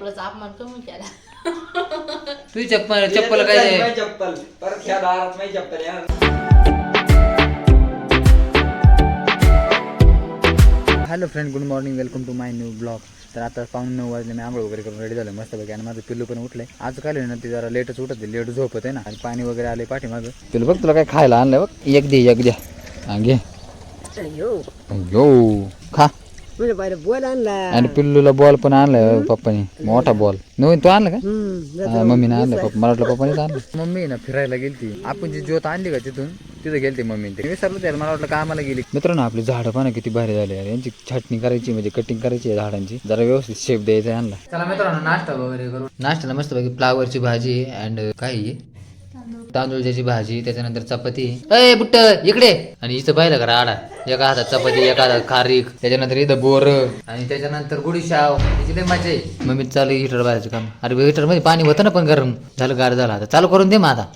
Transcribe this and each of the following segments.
चपलाचा अपमान कमी केला. तुझी चप्पल चप्पल काय आहे? माझी चप्पल. परत ह्या दारात माझी चप्पल या hello friend good morning welcome to my new blog तर आता पाऊण नऊ वाजले मी आंघोळ वगैरे करून रेडी झालं मस्तपैकी. आणि माझं पिल्लू पण उठलंय. आज काय ना ते जरा लेटच उठत लेट झोपत आहे ना. आणि पाणी वगैरे आले पाठीमागं. पिल्लू बघ तुला काय खायला आणलंय बघ. एक दे एक द्या घे. यो खा. म्हणजे बाहेर बोल आणला. आणि पिल्लूला बॉल पण आणलाय पप्पानी. मोठा बॉल. नवीन तो आणला का? हा, मम्मीने आणलं पप्पा. मला वाटलं पप्पानेच आणलं मम्मी ना फिरायला गेलती. आपण जी ज्योत आणली का तिथून तिथं गेलती मम्मी. ते विसरलं त्याला. मला वाटलं कामाला गेली. मित्रांनो आपली झाडं पण किती भारी झाली यार. यांची छटणी करायची म्हणजे कटिंग करायची आहे झाडांची. जरा व्यवस्थित शेप द्यायचा आणला चला मित्रांनो नाश्ता वगैरे करू. नाश्त्याला मस्त पैकी फ्लावरची भाजी अँड काय आहे? तांदूळची भाजी त्याच्यानंतर चपाती. अय बुट्ट इकडे. आणि इथं पाहिलं का राडा? एका हातात चपाती एका हातात खारीक त्याच्यानंतर इथं बोर आणि त्याच्यानंतर गुडीशाव त्याची लय मजा आहे. मग मी चालू हिटर बाहेरचं काम. अरे हिटरमध्ये पाणी होतं ना पण गरम. झालं गार झालं आता. चालू करून दे मग आता.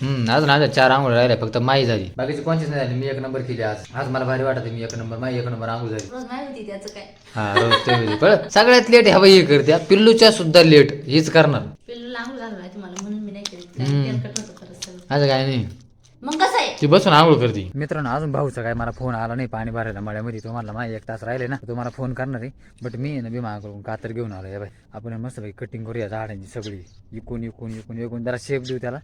हम्म अजून आज चार आंघोळ राहिल्या फक्त माई झाली. बाकीची कोणचीच नाही झाली. मी एक नंबर केली आज. आज मला भारी वाटत मी एक नंबर माई एक नंबर आंघोळ झाली. त्याचं हा रोज ते होते. सगळ्यात लेट हवा हे करत्या. पिल्लूच्या सुद्धा लेट हेच करणार. असं काय नाही. मग कसं आहे? ती बसून आंघोळ करते. मित्रांनो अजून भाऊचा काय मला फोन आला नाही पाणी भरायला. मळ्यामध्ये तुम्हाला माझे एक तास राहिले ना तुम्हाला फोन करणार आहे. बट मी ना भीमा करून कातर घेऊन आलो या बाई आपण मस्त कटिंग करूया झाडांची सगळी. इकून इकून इकून इकून. जरा शेप देऊ त्याला.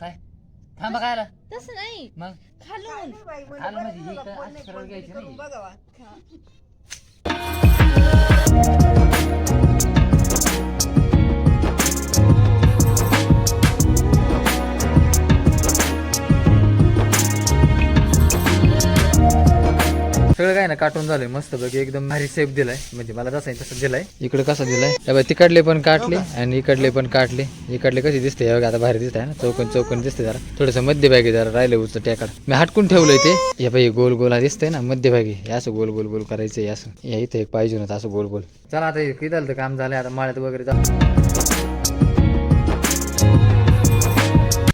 काय? थांबा काय तसं नाही. मग? खालून. आलं म्हणजे ही काय? असं सरळ घ्यायची नाही. सगळं काय ना काटून झालंय मस्त बघ एकदम भारी शेप दिलाय. म्हणजे मला जसं तसं दिलाय. इकडे कसं दिलाय? बघ, तिकडले पण काटले आणि इकडले पण काटले. इकडले कशी दिसते? बघ, आता भारी दिसत आहे ना. चौकन चौकन दिसते जरा. थोडंसं मध्यभागी जरा राहिले उच टेकाड. मी हटकून ठेवलंय ते. हे बाई गोल गोल दिसतंय ना मध्यभागी. असं गोल गोल गोल करायचं असं. या इथे एक पाहिजे होतं असं गोल गोल. चला आता किती झालं काम झालंय आता माळ्यात वगैरे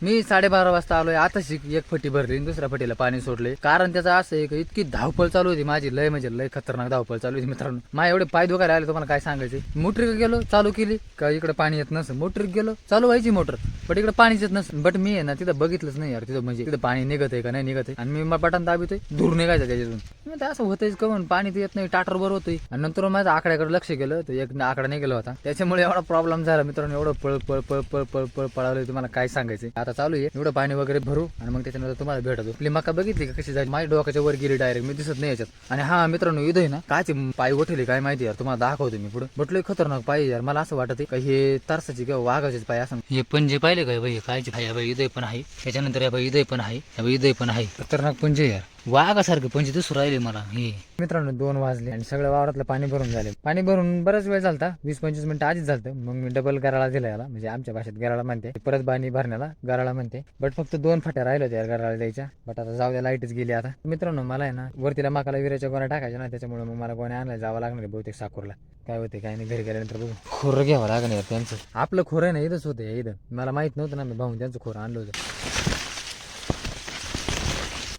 मी साडेबारा वाजता आलोय आता शिक एक फटी भरली आणि दुसऱ्या फटीला पाणी सोडले. कारण त्याचं असं आहे की इतकी धावपळ चालू होती माझी लय म्हणजे लय खतरनाक धावपळ चालू होती मित्रांनो. माझ्या एवढे पाय दुखायला आले तुम्हाला काय सांगायचे? मोटर गेलो चालू केली. का इकडे पाणी येत नसं. मोटर गेलो चालू व्हायची मोटर. बट इकडे पाणीच येत नसं. बट मी आहे ना तिथं बघितलंच नाही यार तिथं म्हणजे तिथं पाणी निघत आहे का नाही निघत आहे आणि मी पटान बटन दाबितोय दूर निघायचं त्याच्यातून. ते असं होतंय कमून पाणी तर येत नाही टाटर बरोबर होतोय. आणि नंतर माझं आकड्याकडे लक्ष गेलं तर एक आकडा निघाला होता. त्याच्यामुळे एवढा प्रॉब्लेम झाला मित्रांनो एवढं पळ पळ पळ पळ पळ पळ पळावलं तुम्हाला काय सांगायचं? आता चालू आहे. एवढं पाणी वगैरे भरू आणि मग त्याच्यानंतर तुम्हाला भेटतो. आपली मका बघितली का कशी झाली? माझ्या डोक्याच्या वर गेली डायरेक्ट मी दिसत नाही याच्यात. आणि हा मित्रांनो इथं आहे ना कायची पाय उठली काय माहिती यार तुम्हाला दाखवतो मी पुढे. बटलोय खतरनाक पाय यार. मला असं वाटत का हे तारसाची किंवा वाघाचे पाय असं. हे पंजे पाहिले काय बाई कायचे पाय बाई इदय पण आहे. त्याच्यानंतर या बाई इदय पण आहे. या बाई इदय पण आहे. खतरनाक पंजे यार. वाघासारखे पंजे दिसू राहिले मला हे. मित्रांनो दोन वाजले आणि सगळ्या वावरातलं पाणी भरून झाले. पाणी भरून बराच वेळ झालता वीस पंचवीस मिनिटं आधीच झालतं. मग मी डबल गराळा दिला याला म्हणजे आमच्या भाषेत गराळा म्हणते. परत पाणी भरण्याला गराळा म्हणते. बट फक्त दोन फाट्या राहिल्या होत्या गराळा द्यायच्या. बट आता जाऊ द्या लाईटच गेली आता. मित्रांनो मला आहे ना वरतीला माकाला विराच्या गोण्या टाकायच्या ना त्याच्यामुळे मग मला गोण्या आणायला जावं लागणार बहुतेक साकूरला काय होते काय नाही घरी गेल्यानंतर बघू. खोरं घ्यावं लागणार त्यांचं. आपलं खोरं आहे ना इथंच होतं इथं. मला माहीत नव्हतं ना मी भाऊन त्यांचं खोरं आणलं होतं.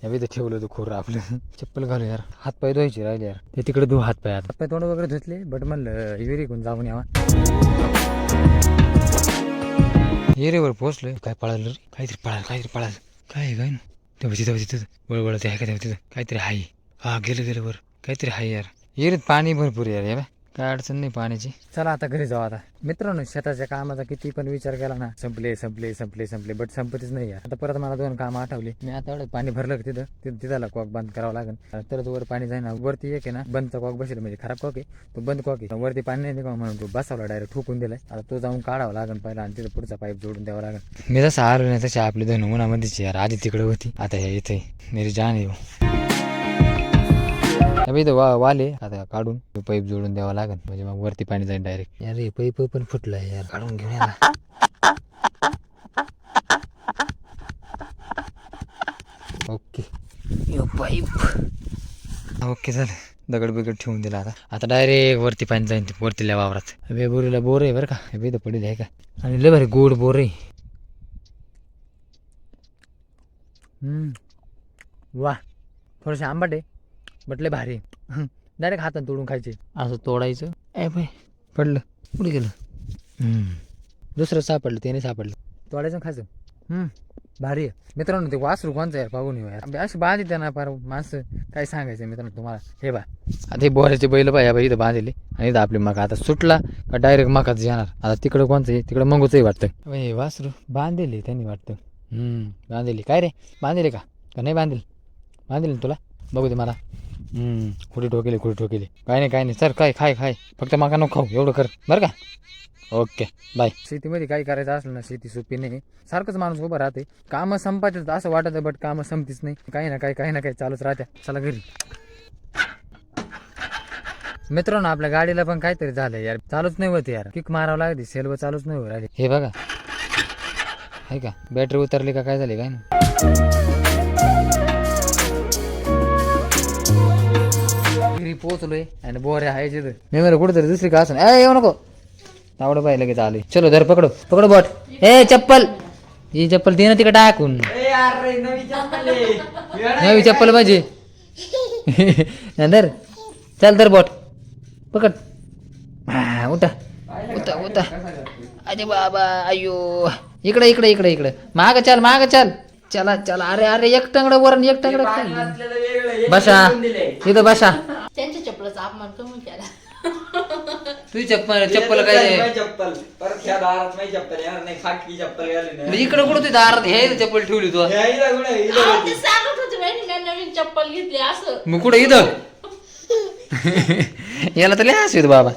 या इथं ठेवलं होतं खोरं आपलं. चप्पल घालू यार. हात पाय धुवायचे राहिले यार. ते तिकडे धुवा हात पाय हात पाय तोंड वगैरे धुतले बट म्हणलं विहिरी कोण जाऊन यावा. हिरेवर पोहोचलोय. काय पळालं रे? काहीतरी पळालं काहीतरी पळालं. काय काय ना तेव्हा तिथं तिथं. वळवळ ते आहे का तेव्हा तिथं? काहीतरी आहे. हा गेलं गेलं वर. काहीतरी आहे यार. हिरीत पाणी भरपूर यार या. काय अडचण नाही पाण्याची. चला आता घरी जाऊ आता. मित्रांनो शेताच्या कामाचा किती पण विचार केला ना संपले संपले संपले संपले बट संपतच नाही यार. आता परत मला दोन कामं आठवली. मी आता एवढं पाणी भरलं तिथं? तिथं तिथला कॉक बंद करावं लागेल. तरच वर पाणी जाईना. वरती एक आहे ना बंदचा कॉक बसेल म्हणजे खराब कॉक आहे तो बंद कॉक आहे. वरती पाणी नाही निघावं म्हणून तो बसावला डायरेक्ट ठोकून दिलाय. आता तो जाऊन काढावा लागेल पहिला आणि तिथं पुढचा पाईप जोडून द्यावा लागेल. मी जसं आलो नाही तशी आपली दोन उन्हामध्येच यार. आधी तिकडे होती आता हे इथे. मेरी जाण येऊ इथं वा वाले आता काढून पाईप जोडून द्यावा लागेल म्हणजे मग वरती पाणी जाईल डायरेक्ट यार हे पाईप पण फुटलाय यार. काढून घेऊन याला ओके. यो पाईप. ओके झालं दगड बिगड ठेवून दिला आता. आता डायरेक्ट वरती पाणी जाईन ते वरतील्या वावरात. बोरीला बोर आहे बरं का. अबे इथं पडेल आहे का? आणि लय भारी गोड बोर आहे. वा. थोडंसं आंबट आहे. लय भारी. डायरेक्ट हातात तोडून खायचे. असं तोडायचं? ए बाय पडलं. कुठे गेलं. दुसरं सापडलं त्याने सापडलं. तोडायचं खायचं. हम्म. भारी आहे. मित्रांनो ते वासरू कोणचं यार पाहून येऊ यार अशी बांधित ना फार माणसं. काय सांगायचं मित्रांनो तुम्हाला? हे बा. आता हे बोऱ्याचे बैल पाय बा इथं बांधले आणि इथं आपली मका. आता सुटला का डायरेक्ट मकाच येणार आता तिकडं कोणचं आहे? तिकडं मंगूचंही वाटतं. हे वासरू बांधले त्यांनी वाटतं. बांधलेली. काय रे? बांधले का? का नाही बांधेल बांधेल तुला? बघू दे मला. हम्म कुठे ठोकेले कुठे ठोकेले? काय नाही काय नाही. सर काय खाय खाय. फक्त मका नको खाऊ. एवढं कर. बरं का? ओके. बाय शेतीमध्ये काही करायचं असलं ना शेती सोपी नाही. सारखंच माणूस उभं राहते. कामं संपायचं असं वाटत बट कामं संपतीच नाही. काही ना काही काही ना काही चालूच राहत्या. चला घरी. मित्रांनो आपल्या गाडीला पण काहीतरी झालं यार. चालूच नाही होत यार. किक मारावं लागते. सेल्व चालूच नाही होत राहिले. हे बघा. आहे का? बॅटरी उतरली का? काय झाली काय ना घरी पोहोचलोय आणि बोऱ्या आहे तिथं मी म्हणलं कुठेतरी दुसरी का असं ए येऊ नको. आवडं पाहिजे लगेच आले. चलो धर पकडो. पकडो बॉट. ए चप्पल. ही चप्पल दे ना तिकडे टाकून. नवी चप्पल माझी धर. चल धर बॉट. पकड. हा, उठा. उठा उठा. अरे बाबा अयो. इकडे इकडे इकडे इकडे. माग चाल माग चाल. चला चला. अरे अरे एक टंगड वर आणि एक टंगड. बसा. इथं बसा. चपलाचा अपमान कमी केला. तुझी चप्पल चप्पल काय माझी चप्पल. परत ह्या दारात माझी चप्पल येणार नाही खाटकी चप्पल घाली म्हणजे इकडे कुठं दारात हे चप्पल ठेवली तू? नाही इथं कुठे इथं अहो, होती. ते सांगत होते बहिणी मी नवीन चप्पल घेतली असं. मग कुठं इथं? याला तर लय हसू येतं बाबा.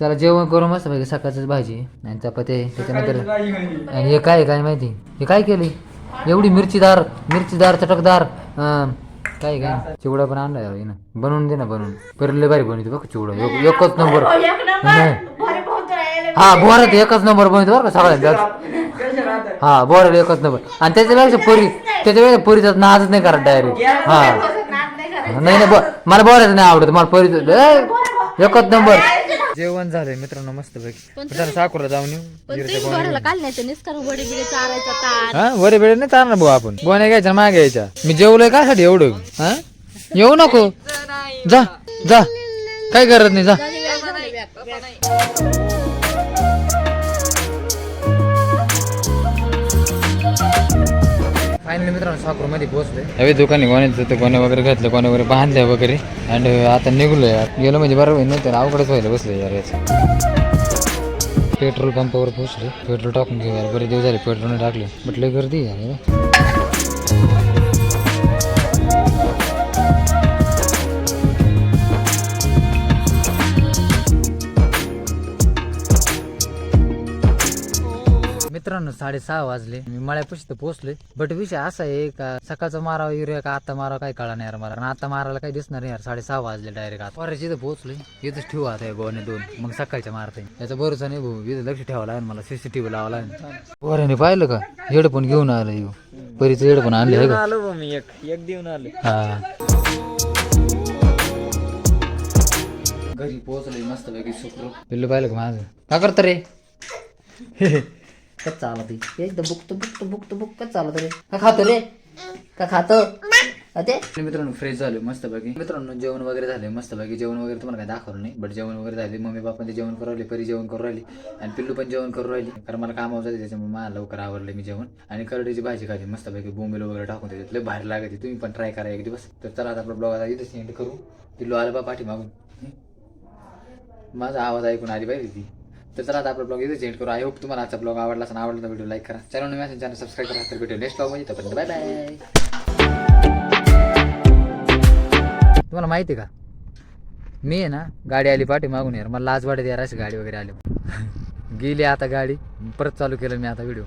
चला जेवण करू मस्त पैकी सकाळचीच भाजी आणि चपाती आहे. त्याच्यानंतर म्हणजे. आणि हे काय आहे काय माहिती? हे काय केली? एवढी मिरचीदार मिरचीदार चटकदार अं, काय काय? चिवडा पण आणलाय यार हिनं. बनवून दे ना बनवून. परले भारी बनवते बघ चिवडा. एक- एकच नंबर. नाही. हा बोरात एकच नंबर बनवते बरं का सगळ्यांचा? हा बोरात एकच नंबर. आणि त्याच्यापेक्षा पोरी त्याच्यापेक्षा पोरीचा नाचच नाही करत डायरेक्ट हा. नाही नाही बो- मला बोलायचं नाही आवडत. मला पोरी एकच नंबर. जेवण झालंय मित्रांनो मस्त पैकी. चला साकूरला जाऊन येऊ. निस्कार वडे बिडे चारायचा तार हा बेडे नाही चालणार भाऊ आपण. गोण्या घ्यायच्या मागे घ्यायच्या मी जेवलोय काय साठी एवढं? हा? येऊ नको. जा जा. काय करत नाही जा. फायनली मित्रांनो साकूरमध्ये पोहोचलोय. हवे दुकानी गोण्याचं ते कोणी वगैरे घातलं कोणी वगैरे बांधल्या वगैरे. अँड आता निघलो यार. गेलो म्हणजे बरोबर नाही तर अवघडच व्हायला बसले यार याचं. पेट्रोल पंपावर पोहोचले पेट्रोल टाकून घेऊ यार बरे दिवस झाले पेट्रोल नाही टाकले. म्हटलं गर्दी आहे यार. मित्रांनो साडेसहा वाजले. मी मळ्यापाशी तर पोहोचलोय. बट विषय असा आहे का सकाळचा मारावा युरिया का आता मारावा काही कळा नाही यार मला. आता मारायला काही दिसणार नाही यार. साडेसहा वाजले डायरेक्ट आता. पोराची इथं पोहोचलोय. इथंच ठेवू आता हे गोणे दोन. मग सकाळच्या मारता याचा भरोसा नाही भाऊ. इथं लक्ष ठेवावं लागेल मला. सीसीटीव्ही लावा लागेल. पोराने पाहिलं का? हेडफोन घेऊन आलं येऊ परीचं हेडफोन आणले आहे का आलो मी एक. एक देऊन आलो. हा. घरी पोहोचलोय मस्त पैकी सुखरूप. पिल्लू पाहिलं का माझं? का करतं रे? कच चालत आहे? एकदम बुकतो बुकतो बुकतो बुक कच चालत रे का खातो रे? का खातो? ते? मित्रांनो फ्रेश झालो मस्त बाकी मित्रांनो जेवण वगैरे झाले मस्त बाकी जेवण वगैरे तुम्हाला काय दाखवलं नाही बट जेवण वगैरे झाले मम्मी बापाने जेवण करू राहिले परी जेवण करू राहिली आणि पिल्लू पण जेवण करू राहिली. कारण मला काम जाते त्याच्यामुळे मला लवकर आवडलं मी जेवण. आणि करडीची भाजी खाली मस्त बाकी बोंबेल वगैरे टाकून त्याच्यात लय भारी लागते तुम्ही पण ट्राय करा एक दिवस. तर चला आता आपला ब्लॉग आता इथेच एंड करू. पिल्लू आलं बा पाठी मागून माझा आवाज ऐकून आली पाहिजे ती. तर चला आता आपला ब्लॉग इथे चेंज करू. आय होप तुम्हाला आजचा ब्लॉग आवडला असं आवडला तर व्हिडिओ लाईक करा. चॅनल नवीन चॅनल सबस्क्राईब करा. तर व्हिडिओ नेक्स्ट ब्लॉगमध्ये तोपर्यंत बाय बाय तुम्हाला माहिती आहे का? मी आहे ना गाडी आली पाठी मागून यार. मला लाज वाटत यार अशी गाडी वगैरे आली. गेली आता गाडी. परत चालू केलं मी आता व्हिडिओ